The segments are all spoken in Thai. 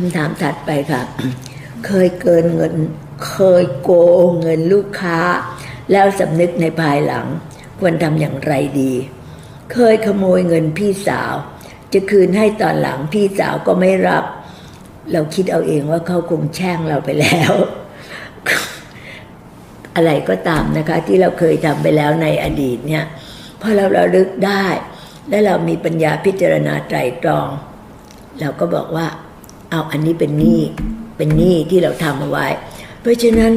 คำถามถัดไปค่ะ เคยเกินเงิน เคยโกงเงินลูกค้า แล้วสำนึกในภายหลัง ควรทำอย่างไรดี เคยขโมยเงินพี่สาว จะคืนให้ตอนหลังพี่สาวก็ไม่รับ เราคิดเอาเองว่าเขาคงแช่งเราไปแล้ว อะไรก็ตามนะคะ ที่เราเคยทำไปแล้วในอดีตเนี่ยพอเราระลึกได้ และเรามีปัญญาพิจารณาไตรตรอง เราก็บอกว่า เอาอันนี้เป็นหนี้เป็นหนี้ที่เราทำเอาไว้ เพราะฉะนั้น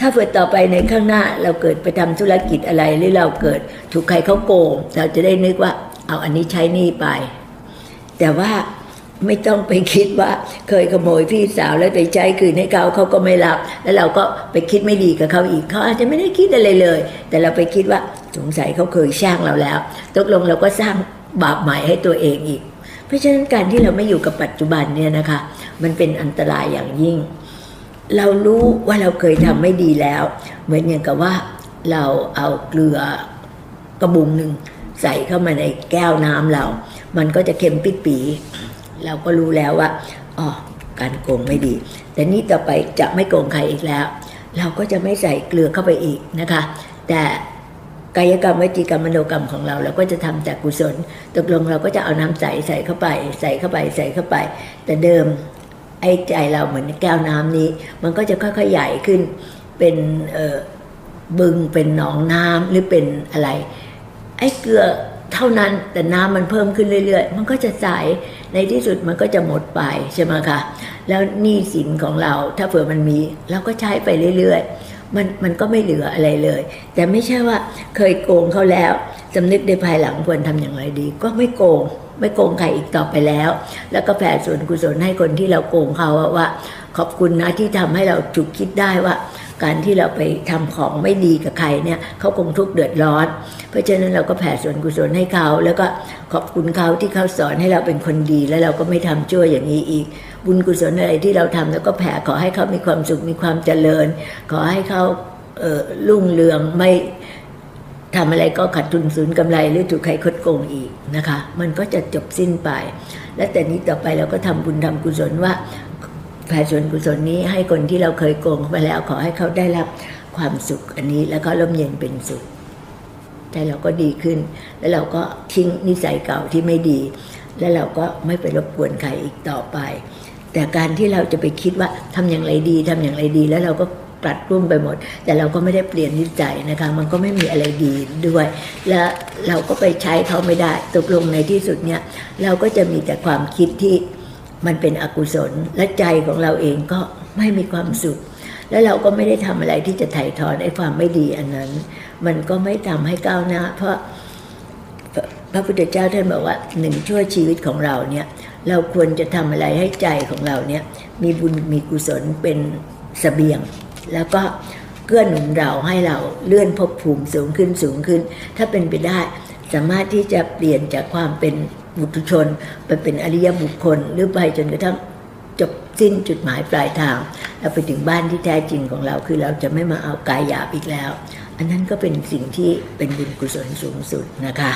ถ้าเกิดต่อไปในข้างหน้าเราเกิดไปทำธุรกิจอะไรหรือเราเกิดถูกใครเขาโกง เราจะได้นึกว่าเอาอันนี้ใช้หนี้ไป แต่ว่าไม่ต้องไปคิดว่าเคยขโมยพี่สาวแล้วไปใช้คืนให้เขาเขาก็ไม่รับ แล้วเราก็ไปคิดไม่ดีกับเขาอีกเขาอาจจะไม่ได้คิดอะไรเลย แต่เราไปคิดว่าสงสัยเขาเคยช่างเราแล้ว ตกลงเราก็สร้างบาปใหม่ให้ตัวเองอีก เพราะฉะนั้นการที่เราไม่อยู่กับปัจจุบันเนี่ยนะคะ มันเป็นอันตรายอย่างยิ่ง เรารู้ว่าเราเคยทำไม่ดีแล้ว เหมือนอย่างกับว่าเราเอาเกลือกระบุงหนึ่งใส่เข้ามาในแก้วน้ำเรา มันก็จะเค็มปิดปีเราก็รู้แล้วว่าอ๋อการโกงไม่ดี แต่นี่ต่อไปจะไม่โกงใครอีกแล้ว เราก็จะไม่ใส่เกลือเข้าไปอีกนะคะ แต่ กายกรรมวิจีกรรมมโนกรรมของเรา เราก็จะทำแต่กุศล ตกลงเราก็จะเอาน้ำใสใส่เข้าไป ใส่เข้าไปใส่เข้าไป แต่เดิมไอ้ใจเราเหมือนแก้วน้ำนี้ มันก็จะค่อยๆใหญ่ขึ้น เป็นเออบึงเป็นหนองน้ำหรือเป็นอะไร ไอ้เกลือเท่านั้นแต่น้ำมันเพิ่มขึ้นเรื่อย ๆ มันก็จะใสในที่สุดมันก็จะหมดไปใช่ไหมคะแล้วหนี้สินของเราถ้าเผื่อมันมีเราก็ใช้ไปเรื่อย ๆ มันมันก็ไม่เหลืออะไรเลย แต่ไม่ใช่ว่าเคยโกงเขาแล้วสำนึกในภายหลังควรทำอย่างไรดี ก็ไม่โกง ไม่โกงใครอีกต่อไปแล้ว แล้วก็แผ่ส่วนกุศลให้คนที่เราโกงเขาว่า ขอบคุณนะที่ทำให้เราจุกคิดได้ว่า การที่เราไปทำของไม่ดีกับใครเนี่ยเขาคงทุกข์เดือดร้อน เพราะฉะนั้นเราก็แผ่ส่วนกุศลให้เขา แล้วก็ขอบคุณเขาที่เขาสอนให้เราเป็นคนดี แล้วเราก็ไม่ทำชั่วอย่างนี้อีก บุญกุศลอะไรที่เราทำแล้วก็แผ่ขอให้เขามีความสุขมีความเจริญ ขอให้เขาเออลุ่งเรืองไม่ทำอะไรก็ขาดทุนสูญกำไรหรือถูกใครคดโกงอีกนะคะ มันก็จะจบสิ้นไป และแต่นี้ต่อไปเราก็ทำบุญทำกุศลว่า แผ่ส่วนกุศลนี้ให้คนที่เราเคยโกงไปแล้วขอให้เขาได้รับความสุขอันนี้แล้วก็ร่มเย็นเป็นสุขแต่เราก็ดีขึ้น แล้วเราก็ทิ้งนิสัยเก่าที่ไม่ดี แล้วเราก็ไม่ไปรบกวนใครอีกต่อไป แต่การที่เราจะไปคิดว่าทำอย่างไรดีทำอย่างไรดี แล้วเราก็ปรัดรุ่มไปหมด แต่เราก็ไม่ได้เปลี่ยนนิสัยนะคะ มันก็ไม่มีอะไรดีด้วย และเราก็ไปใช้เขาไม่ได้ตกลงในที่สุดเนี่ย เราก็จะมีแต่ความคิดที่ มันเป็นอกุศล และใจของเราเองก็ไม่มีความสุข แล้วเราก็ไม่ได้ทำอะไรที่จะถ่ายถอนไอ้ความไม่ดีอันนั้น มันก็ไม่ทำให้ก้าวหน้า เพราะพระพุทธเจ้าท่านบอกว่าหนึ่งชั่วชีวิตของเราเนี่ยเราควรจะทำอะไรให้ใจของเราเนี่ยมีบุญมีกุศลเป็นสเสบียง แล้วก็เกื้อหนุนเราให้เราเลื่อนภพภูมิสูงขึ้นสูงขึ้น ถ้าเป็นไปได้สามารถที่จะเปลี่ยนจากความเป็น บุตุชนไปเป็นอริยบุคคล หรือไปจนกระทั่งจบสิ้นจุดหมายปลายทางเราไปถึงบ้านที่แท้จริงของเราคือเราจะไม่มาเอากายหยาบอีกแล้ว อันนั้นก็เป็นสิ่งที่เป็นบุญกุศลสูงสุดนะคะ